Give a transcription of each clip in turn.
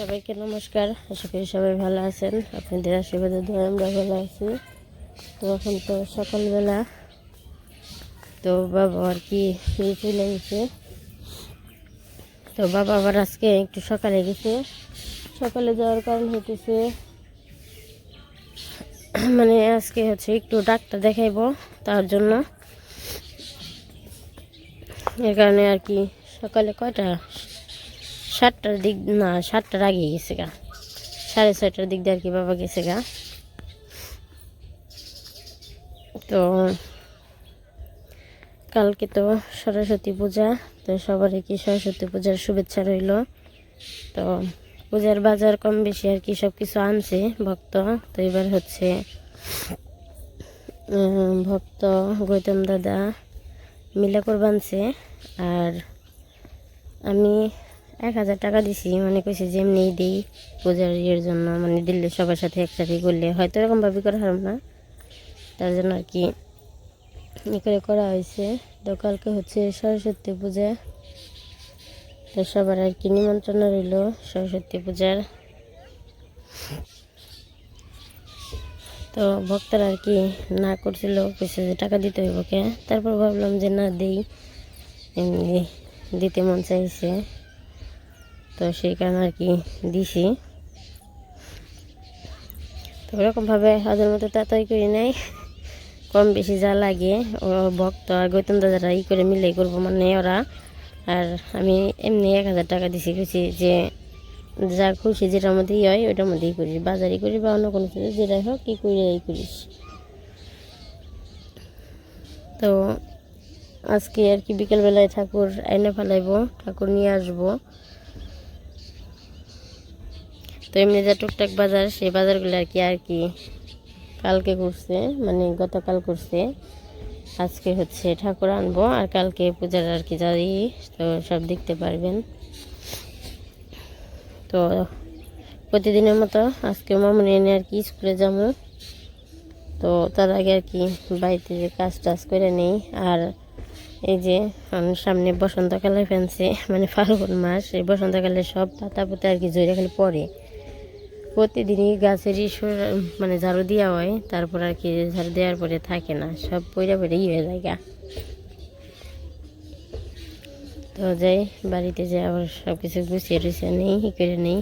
সবাইকে নমস্কার। আশা করি সবাই ভালো আছেন। আপনাদের আশীর্বাদে ধরে আমরা ভালো আছি। তো এখন তো সকালবেলা। তো বাবা আর কি চলে গেছে। তো বাবা আবার আজকে একটু সকালে গেছে। সকালে যাওয়ার কারণ হইতেছে মানে আজকে হচ্ছে একটু ডাক্তার দেখাইবো তার জন্য। এর কারণে আর কি সকালে কয়টা সাতটার দিক, না, সাতটার আগে গেছে গা। সাড়ে ছয়টার দিক দিয়ে আর কি বাবা গেছে গা। তো কালকে তো সরস্বতী পূজা, তো সবারই কি সরস্বতী পূজার শুভেচ্ছা রইল। তো পূজার বাজার কম বেশি আর কি সব কিছু আনছে ভক্ত। তো এবার হচ্ছে ভক্ত গৌতম দাদা মিলা করবানছে আর আমি এক হাজার টাকা দিছি। মানে কইছে যে এমনি দিই পূজার ইয়ের জন্য। মানে দিল্লি সবার সাথে একসাথে করলে হয়তো এরকমভাবে করা হারাম না। তার জন্য আর কি ই করে করা হয়েছে। তো কালকে হচ্ছে সরস্বতী পূজা। তো সবার আর কি নিমন্ত্রণ রইল সরস্বতী পূজার। তো ভক্তরা আর কি না করছিল, কইছে যে টাকা দিতে হইব কে। তারপর ভাবলাম যে না দেই। এমনি দিতে মন চাইছে। তো সেই কারণে আর কি দিছি। তো ওরকমভাবে হাজার মতো তাতাই করি নাই কম বেশি যা লাগে, ও ভক্ত আর গৌতম দাদারা ই করে মিলে করব মানে ওরা। আর আমি এমনি এক হাজার টাকা দিছি খুশি যে, যা খুশি যেটার মধ্যে ই হয় ওটার মধ্যেই করিস। বাজারই করি বা অন্য কোনো কিছু যেটাই হোক কি করে এই করিস। তো আজকে আর কি বিকেলবেলায় ঠাকুর এনে ফেলাইবো, ঠাকুর নিয়ে আসব। তো এমনি যা টুকটাক বাজার, সেই বাজারগুলো আর কি আর কি কালকে করছে মানে গতকাল করছে। আজকে হচ্ছে ঠাকুর আনব, আর কালকে পূজার আর কি যাই, তো সব দেখতে পারবেন। তো প্রতিদিনের মতো আজকে মামুনি এনে আর কি স্কুলে যাব। তো তার আগে আর কি বাড়িতে যে কাজ টাজ করে নেই, আর এই যে সামনে বসন্তকালে ফেনছে মানে ফাল্গুন মাস, এই বসন্তকালে সব পাতা পাতা আর কি জড়ে খালি পড়ে। প্রতিদিনই গাছেরই মানে ঝাড়ু দেওয়া হয়, তারপর আর কি ঝাড়ু দেওয়ার পরে থাকে না, সব পইরা পরে ই হয়ে যায় গা। তো যাই, বাড়িতে যে আবার সব কিছু গুছিয়ে টুছিয়ে নেই, ই করে নেই,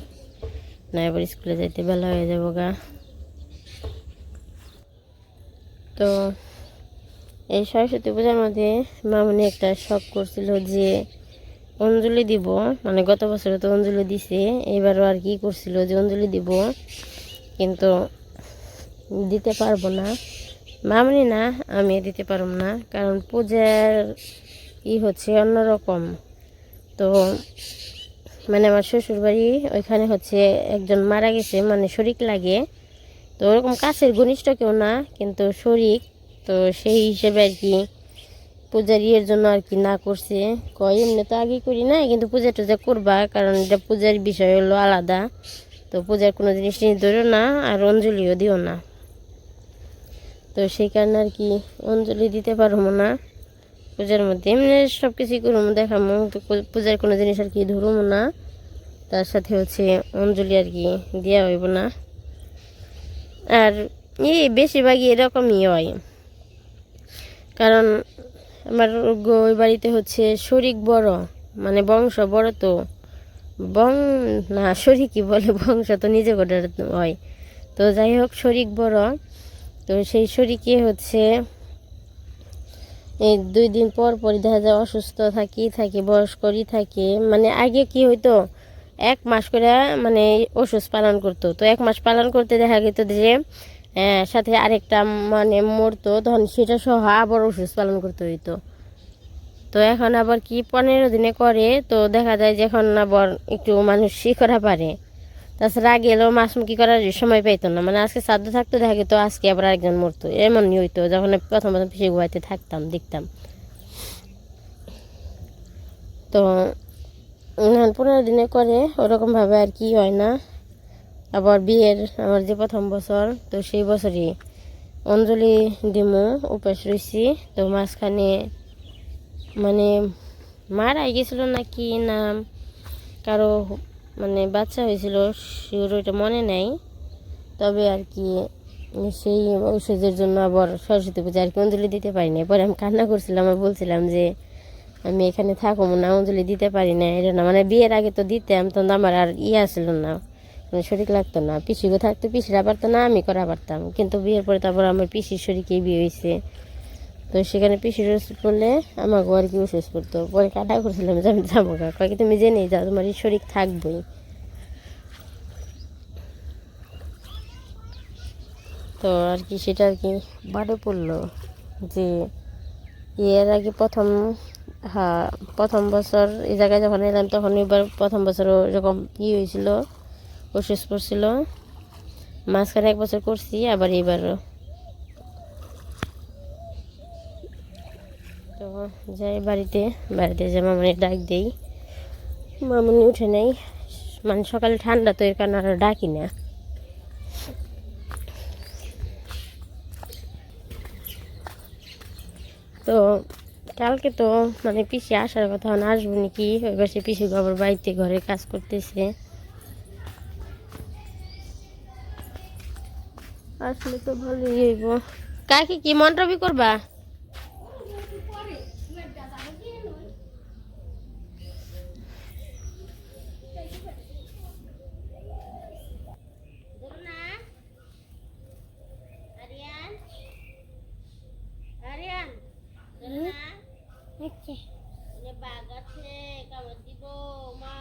না আবার স্কুলে যাইতে বেলা হয়ে যাব গা তো এই সরস্বতী পূজার মধ্যে মামনি একটা শখ করছিল যে অঞ্জলি দিব। মানে গত বছরে তো অঞ্জলি দিছে, এবারও আর কি করছিল যে অঞ্জলি দিব, কিন্তু দিতে পারব না। মামনি না, আমি দিতে পারব না, কারণ পূজার ই হচ্ছে অন্যরকম তো মানে আমার শ্বশুর বাড়ি ওইখানে হচ্ছে একজন মারা গেছে মানে শরিক লাগে। তো ওরকম কাছের ঘনিষ্ঠ কেউ না, কিন্তু শরিক, তো সেই হিসেবে আর কি পূজার ইয়ের জন্য আর কি না করছে। কয়, এমনি তো আগে করি না কিন্তু পূজা টুজা করবা, কারণ এটা পূজার বিষয় হলো আলাদা। তো পূজার কোনো জিনিস নিয়ে ধরো না, আর অঞ্জলিও দিও না। তো সেই কারণে আর কি অঞ্জলি দিতে পারব না। পূজার মধ্যে এমনি সব কিছুই করব দেখামো তো পূজার কোনো জিনিস আর কি ধরবো না। তার সাথে হচ্ছে অঞ্জলি আর কি দেওয়া হইব না। আর এই বেশিরভাগই এরকমই হয়। কারণ আমার ওই বাড়িতে হচ্ছে শরিক বড় মানে বংশ বড় তো। বং, না শরিকই বলে? বংশ তো নিজে গোটার হয়। তো যাই হোক, শরিক বড়। তো সেই শরিকে হচ্ছে এই দুই দিন পর পর দেখা যায় অসুস্থ থাকি থাকি, বয়স্করই থাকে। মানে আগে কি হইতো, এক মাস করে মানে ওষুধ পালন করতো। তো এক মাস পালন করতে দেখা যেত যে সাথে আরেকটা মানে মরতো তখন সেটা সহ আবার ওষুধ পালন করতে হইতো। তো এখন আবার কি পনেরো দিনে করে, তো দেখা যায় যে এখন আবার একটু মানুষ ই করা পারে। তাছাড়া আগে এলো মাসমুখী করার সময় পাইতো না মানে আজকে শ্রাদ্ধ থাকতো, দেখা যেত আজকে আবার আরেকজন মরতো, এমনই হইতো যখন প্রথম প্রথম পিছিয়ে গুয়াতে থাকতাম, দেখতাম। তো পনেরো দিনে করে, ওরকমভাবে আর কি হয় না। আবার বিয়ের আমার যে প্রথম বছর, তো সেই বছরই অঞ্জলি দিমু, উপাস রয়েছি তো মাঝখানে মানে মারাই গেছিল নাকি না, কারও মানে বাচ্চা হয়েছিল, শিওর ওইটা মনে নেই। তবে আর কি সেই ঔষধের জন্য আবার সরস্বতী পূজা আর কি অঞ্জলি দিতে পারি না পরে আমি কান্না করছিলাম আর বলছিলাম যে আমি এখানে থাকব না, অঞ্জলি দিতে পারি না এটা না মানে বিয়ের আগে তো দিতাম, তখন আমার আর ইয়ে আসলো না। মানে শরীর লাগতো না পিসিগো থাকতো, পিসিরা পারতো না, আমি করা পারতাম কিন্তু বিয়ের পরে তারপর আমার পিসির শরীরকেই বিয়ে হয়েছে। তো সেখানে পিসির ওষুধ করলে আমাকেও আর কি ওষুধ করতো। পরে কাটা করছিলাম যে আমি যাব গা কয়েক তুমি জেনেই যাও, তোমার শরীর থাকবোই। তো আর কি সেটা আর কি বাড়ে পড়ল যে এর আগে প্রথম হ্যাঁ প্রথম বছর এই জায়গায় যখন এলাম তখন এবার প্রথম বছরও এরকম ই হয়েছিল। ওষুধ পড়ছিল। মাঝখানে এক বছর করছি, আবার এবারও তো যাই, বাড়িতে বাড়িতে যে মামনি ডাক দেই। মামনি উঠে নেই। মানে সকালে ঠান্ডা তো, এর কারণে আরও ডাকি না। তো কালকে তো মানে পিসি আসার কথা আসব নাকি? ওই পাশে পিসি বাবার বাড়িতে, ঘরে কাজ করতেছে। আসলে তো ভালোই হইব। কাকে কি মন্টবি করবা আরিয়ান আচ্ছা এনে বাঘ আছে কামড় দিব মা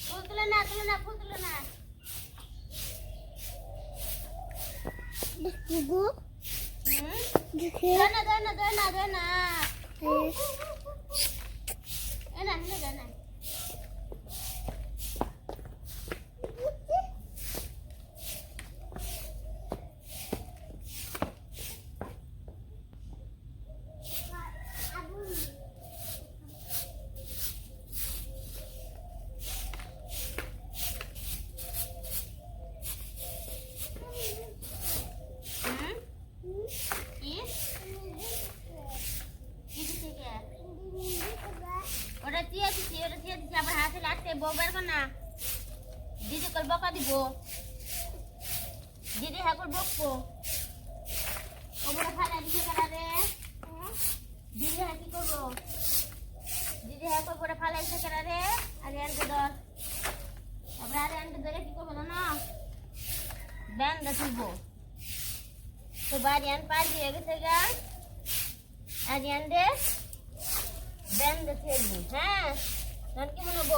ফুল তুলে না তুলে না ফুল তুলে না বুবু হুম দেখে দে না দে না দে না দে না এ না নিলে দে না হুম কি কি দিছে কে ওটা দিয়ে দিছি ওটা দিয়ে দিছি আবার হাতে লাগছে বউ বের কর না দিদি কল বকা দিব দিদি হাকুর বকবো ওগুলো ফালা দিছে কারা রে দিদি হা কি করব দিদি হা করব ওটা ফালাইছে কারা রে আরে আনতে ধর তারপরে আরে আনতে ধরে কি করব না ব্যান দা তুলবো তো বাড়িয়ান পার দিয়ে গেছে গা। আরিয়ান দে ব্যান দে ফেলবি হ্যাঁ? তখন কি মনে হব?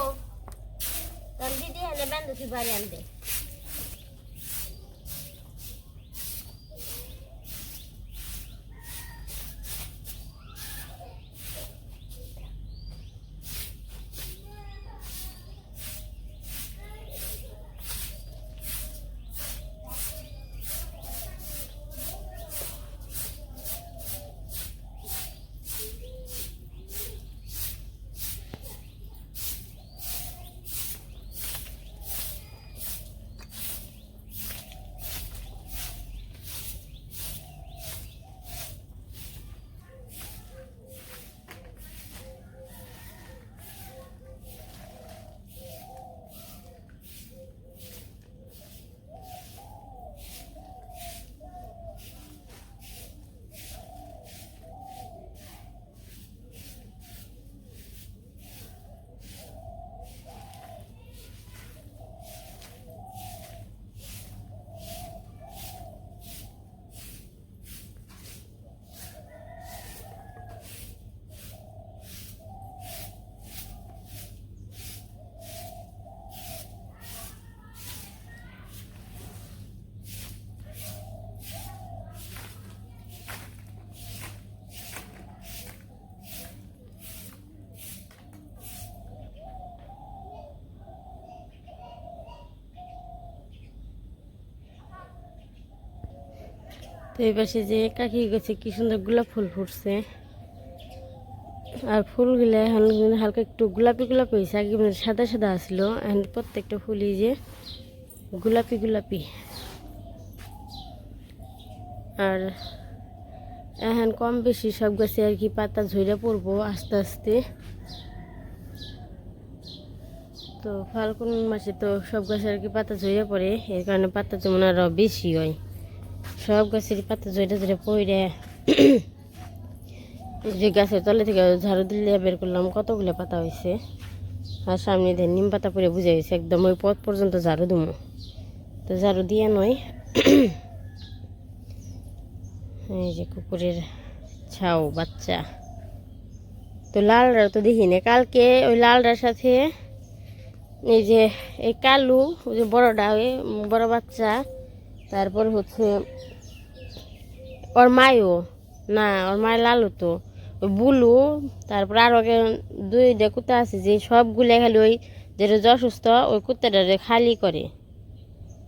তখন দিদি হলে ব্যান দে তুই বাড়িয়ান দে তো এই পাশে যে কাকি গেছে, কি সুন্দর গোলাপ ফুল ফুটছে। আর ফুলগুলো এখন হালকা একটু গোলাপি গোলাপি হয়েছে। আগে মানে সাদা সাদা আসলো, এখন প্রত্যেকটা ফুলই যে গোলাপি গোলাপি। আর এখন কম বেশি সব গাছে আর কি পাতা ঝরে পড়ব আস্তে আস্তে। তো ফাল্গুন মাসে তো সব গাছে আর কি পাতা ঝরে পড়ে, এর কারণে পাতা যেমন আরও বেশি হয়। সব গাছের পাতা ঝরে ঝরে পড়ে যে গাছের তলে থেকে ঝাড়ু দিলে বের করলাম, কতগুলো পাতা হয়েছে আর সামনে দিয়ে নিম পাতা পরে বুঝে গেছে একদম ওই পথ পর্যন্ত ঝাড়ু দুমো। তো ঝাড়ু দিয়ে নয়, এই যে কুকুরের ছাও, বাচ্চা। তো লালরা তো দেখিনি কালকে ওই লালটার সাথে এই যে এই কালু, ওই যে বড়টা ওই বড় বাচ্চা, তারপর হচ্ছে ওর মায়ও না, ওর মায়ের লালু তো। ওই বুলু, তারপর আরও দুইটা কুত্তা আছে, যে সবগুলো খালি ওই যেটা যে অসুস্থ, ওই কুত্তাটা খালি করে।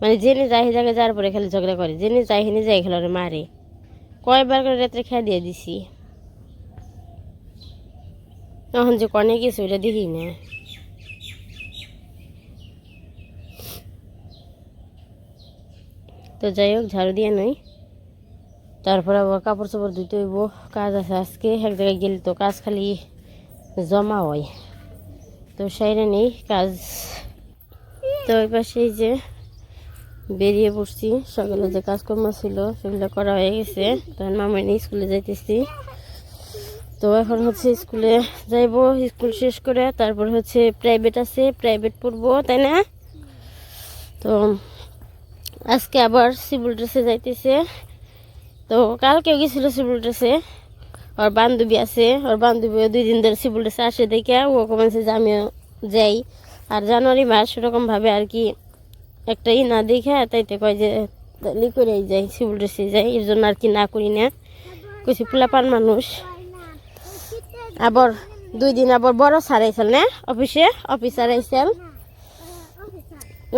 মানে জেনে যাই জায়গায় যাওয়ার পরে খালি ঝগড়া করে। জেনে যাই হেনে যাই খেলে মারে। কয়বার করে রাত্রে খেয়ে দিয়ে দিছি। এখন যে কনে গেছে ওইটা দেখি না। তো যাই হোক, ঝাড়ু দিয়ে নই তারপর আবার কাপড় চাপড় ধুতে হইব, কাজ আছে আজকে, এক জায়গায় গেলে তো কাজ খালি জমা হয়। তো সাইডে নেই কাজ। তো ওই পাশেই যে বেরিয়ে পড়ছি, সকালে যে কাজকর্ম ছিল সেগুলো করা হয়ে গেছে। তখন মামাই স্কুলে যাইতেছি। তো এখন হচ্ছে স্কুলে যাইব, স্কুল শেষ করে তারপর হচ্ছে প্রাইভেট আছে প্রাইভেট পড়ব, তাই না? তো আজকে আবার সিভিল ড্রেসে যাইতেছে। তো কালকেও গেছিল সিভিল ড্রেসে। ওর বান্ধবী আছে, ওর বান্ধবী দুই দিন ধরে সিভিল ড্রেসে আসে দেখে ও কমেছে যে আমিও যাই। আর জানুয়ারি মাস সেরকমভাবে আর কি একটা ই না দেখে তাইতে কয় যে তাহলে করে যাই সিভিল ড্রেসে যাই, এর জন্য আর কি না করি না। কইছি পোলাপান মানুষ। আবার দুই দিন আবার বড় স্যার আইসাল না অফিসে? অফিসার আইসাল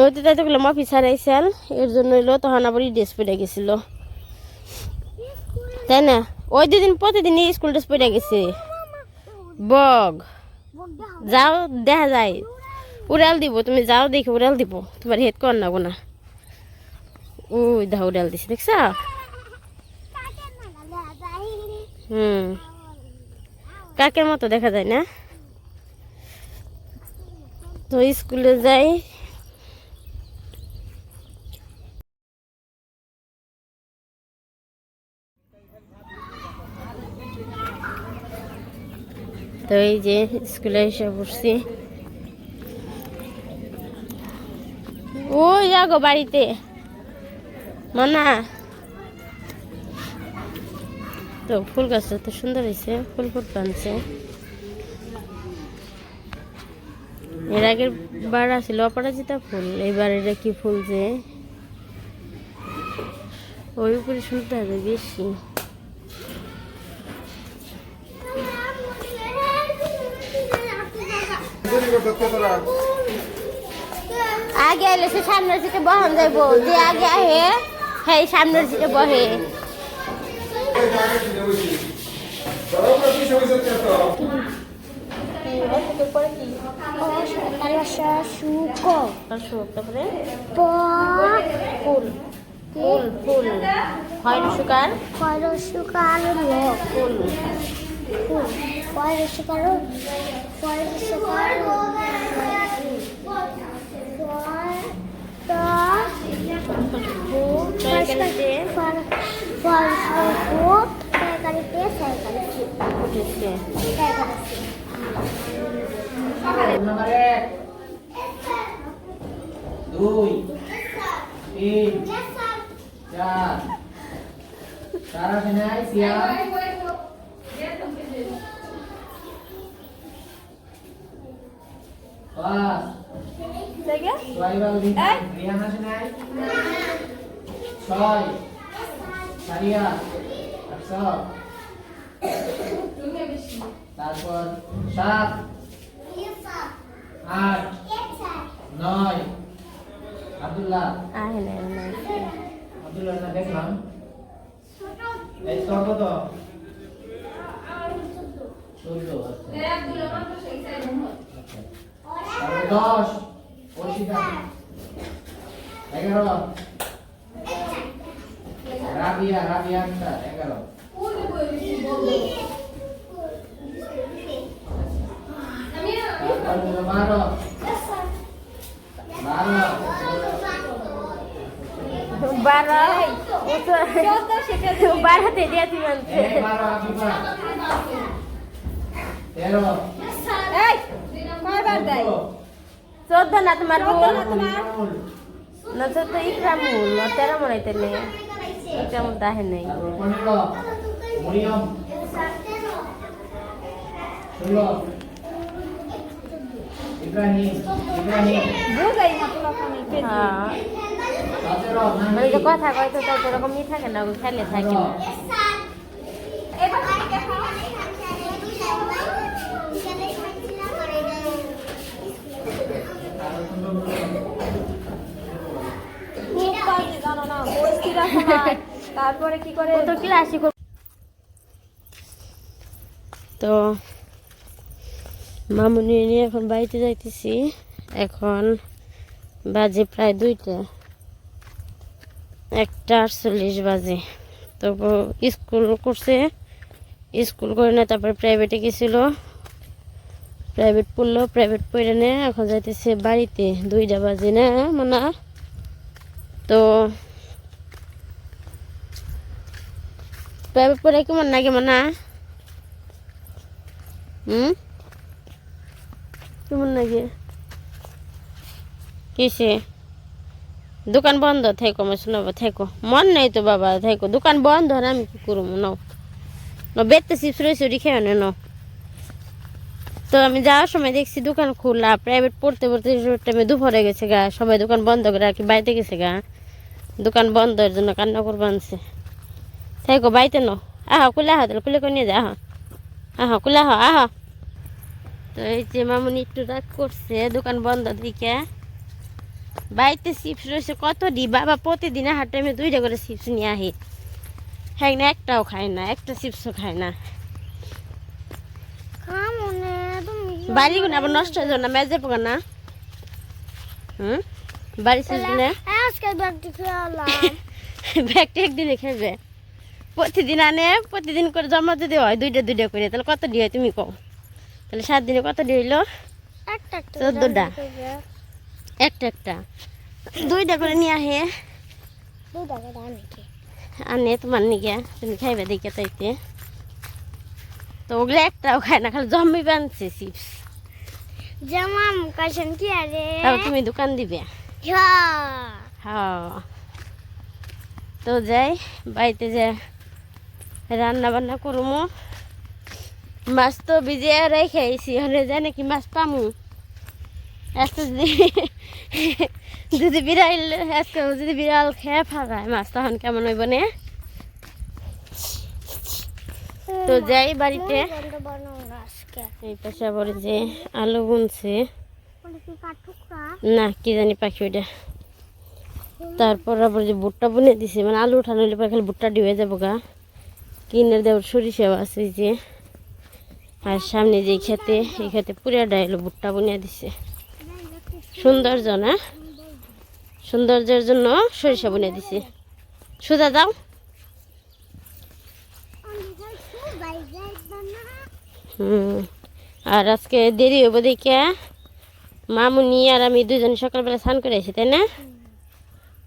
ওই তো তাইতে বললাম, অফিসার আইসাল এর জন্য হইল তখন আবার ড্রেস পরে গেছিল। তাই না? ওই দুদিন প্রতিদিন স্কুল ড্রেস পরে গেছে। বগ। যাও, দেখা যায়। উড়াল দিব, তুমি যাও দেখি, উড়াল দিব। তোমার হেড কর না গোনা। ওই দা উড়াল দিছে, দেখছ? হুম। কাকের মতো দেখা যায় না? তো স্কুলে যাই। তো এই যে স্কুলে এসে পড়ছি ওই যাগো বাড়িতে। মানা। তো ফুল গাছটা তো সুন্দর হয়েছে, ফুল ফুল বানছে। এর আগের বার আছিল অপরাজিতা ফুল এইবার এটা কি ফুল যে? ওই উপরে সুন্দর হবে বেশি। আগে এলে সে সামনের সিটে বহন যাইব যে আগে আহে হ্যাঁ সামনের সিটে বহে। তারপরে ফুল ফুল ফুল। হয় সুকার পরশুকার লোক ফুল। ফুল। তরকারিতে সাইকালিতে উঠেছে সাইকালিতে নাম্বার এক দুই তিন চার। চার আছে নাই তারপর সাত। আট। নয়। আব্দুল্লাহ। আহে আব্দুল্লাহ না দেখলাম। এই তোর কত? চোদ্দ আচ্ছা। দশ পঁচিশ এগারো। রাবিয়া রাবিয়া আক্তার এগারো। বারো। বারো। বারো বারোতে এ বারো তেরো। কয়বার দেয়? চোদ্দ না তোমার চোদ্দ না চোদ্দ ইকরামুল না তেরো মনে নেই। ইকরামুল তাহে নেই। হ্যাঁ। কথা কয়তো তো এরকমই থাকে না খেলে থাকে না এবার থেকে খাও খুব পাল্টি জানো তো মামুনি নিয়ে এখন বাড়িতে যাইতেছি। এখন বাজে প্রায় দুইটা। একটা আটচল্লিশ বাজে। তো স্কুল করছে। স্কুল করে না তারপরে প্রাইভেটে গেছিল। প্রাইভেট পড়ল প্রাইভেট পড়ে নে এখন যাইতেছে বাড়িতে। দুইটা বাজে না মানে তো প্রাইভেট পড়ে কেমন লাগে মানা হুম কেমন লাগে কিসে দোকান বন্ধ থেকো আমার শোনাবো থেকো মন নেই তো বাবা থেকো দোকান বন্ধ না আমি কি করব নাও না বেতে চিপস রয়েছে ওটি খেয়ে না তো আমি যাওয়ার সময় দেখছি দোকান খোলা প্রাইভেট পড়তে পড়তে টাইমে দুপুরে গেছে গা সবাই দোকান বন্ধ করে আর কি বাড়িতে গেছে গা দোকান বন্ধ এর জন্য কান্না করব আনছে থাইকো বাড়িতে নো আহ কুলে আহ তাহলে কুলে করে নিয়ে যা আহ আহ কুলে আহ আহ তো এই যে মামুনি একটু রাগ করছে দোকান বন্ধ দিকে বাড়িতে চিপস রয়েছে কত দি বাবা প্রতিদিন হাট টাইমে দুইটা করে চিপস নিয়ে আহি হ্যাঁ না একটাও খায় না একটা চিপসও খায় না বাড়িগুলো আবার নষ্ট হয়ে যাবে না মেজে পোকা না হুম বাড়ি চিপস আজকে ব্যাগটি একদিনে খাবে প্রতিদিন আনে প্রতিদিন করে জমা যদি হয় দুইটা দুইটা করে তাহলে কত দিয়ে তুমি কও? তাহলে সাত দিনে কত দিয়ে হইল? চোদ্দটা। একটা একটা। দুইটা করে নিয়ে আহে। আনে তোমার নিকে তুমি খাইবে দেখে তাইতে তো ওগুলো একটাও খায় না খালি জমি বানছে চিপস। যেমন কাছেন কি আরে? তুমি দোকান দিবে। হ্যাঁ। তো যাই বাড়িতে যে রান্না বান্না করব মাছ তো ভিজে রেখে আইছি, হলে যায় নাকি মাছ পামু। আজকে যদি যদি বিড়াল আজকে যদি বিড়াল খেয়ে ফাঁকায়, মাছ তখন কেমন হইব নে? তো যাই বাড়িতে। এই পাশে আবার যে আলু বুনছে না, কি জানি পাখি ওইটা। তারপর আবার যে ভুট্টা বুনে দিছে মানে আলু উঠানো হলে পরে খালি ভুট্টা ডিবে যাব গা। কিনে দেওয়ার সরিষাও আছে যে। আর সামনে যে খেতে এই খেতে পুরা ডাইলো ভুট্টা বুনিয়ে দিছে। সৌন্দর্য না? সৌন্দর্যের জন্য সরিষা বুনে দিছে। সুদা দাও হুম। আর আজকে দেরি হব দেখে মামুনি আর আমি দুজন সকালবেলা স্নান করে আসি তাই না?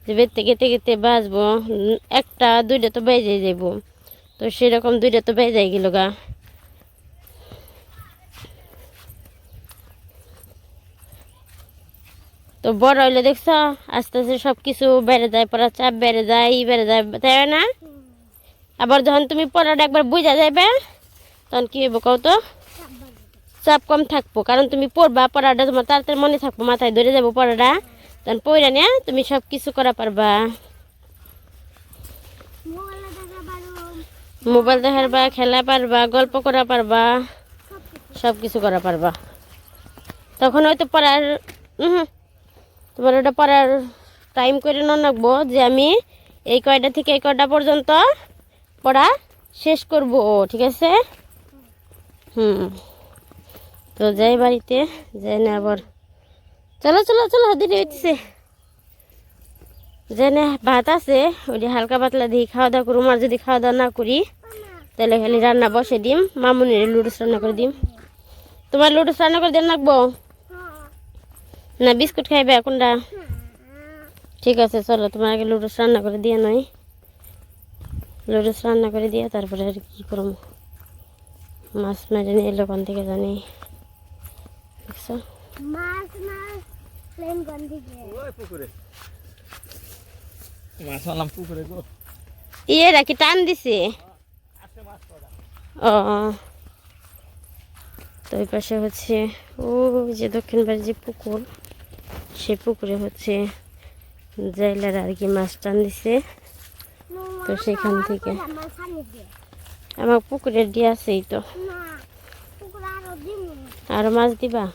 যে বেতে গেতে গেতে উম, একটা দুইটা তো বেজে যাইব। তো সেরকম দুইটা তো বেজাই গেল গা। তো বড় হইলে দেখছ, আস্তে আস্তে সব কিছু বেড়ে যায় পড়া চাপ বেড়ে যায়, ই বেড়ে যায়, তাই না? আবার যখন তুমি পড়াটা একবার বুঝা যাবে তখন কি হইব কও তো? চাপ কম থাকব, কারণ তুমি পড়বা, পড়াটা তোমার তাড়াতাড়ি মনে থাকব, মাথায় ধরে যাব পড়াটা। তখন পড়া নিয়ে তুমি সব কিছু করা পারবা। মোবাইল দেখার বা খেলা পারবা, গল্প করা পারবা সব কিছু করা পারবা। তখন হয়তো পড়ার তোমার ওটা পড়ার টাইম করে না রাখব যে আমি এই কয়টা থেকে এই কয়টা পর্যন্ত পড়া শেষ করব, ঠিক আছে? হুম। তো যাই বাড়িতে, যাই না আবার। চলো চলো চলো, দেরি হইতেছে। না, ভাত আছে, ওইটা হালকা পাতলা দিয়ে খাওয়া দাওয়া করুম, আর যদি খাওয়া দাওয়া না করি তাহলে খালি রান্না বসে দিম। মামুনির লুডুস রান্না করে দিম। তোমার লুডুস রান্না করে দেন রাখব না বিস্কুট খাইবে কোনটা ঠিক আছে চলো তোমার আগে লুডুস রান্না করে দিয়ে নয় লুডুস রান্না করে দিয়ে তারপরে আর কি করব? মাছ মেরে নিয়ে এলো ওখান থেকে জানি। দেখছ? মাছ মাছ প্লেন গান দিবে ওই পুকুরে। মাছ আনলাম পুকুরে গো। ইয়ে রাখি টান দিছে? তো ওই পাশে হচ্ছে, ও যে দক্ষিণ বাড়ির যে পুকুর সে পুকুরে হচ্ছে জেলার আর কি মাছ টান দিছে তো সেখান থেকে আমার পুকুরের দিয়ে আছেই তো। আরও মাছ দিবা?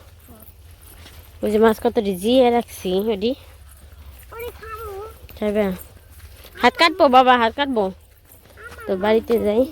ওই যে মাছ কত জিয়ে রাখছি ওডি হাত কাটবো বাবা, হাত কাটবো? তো বাড়িতে যাই।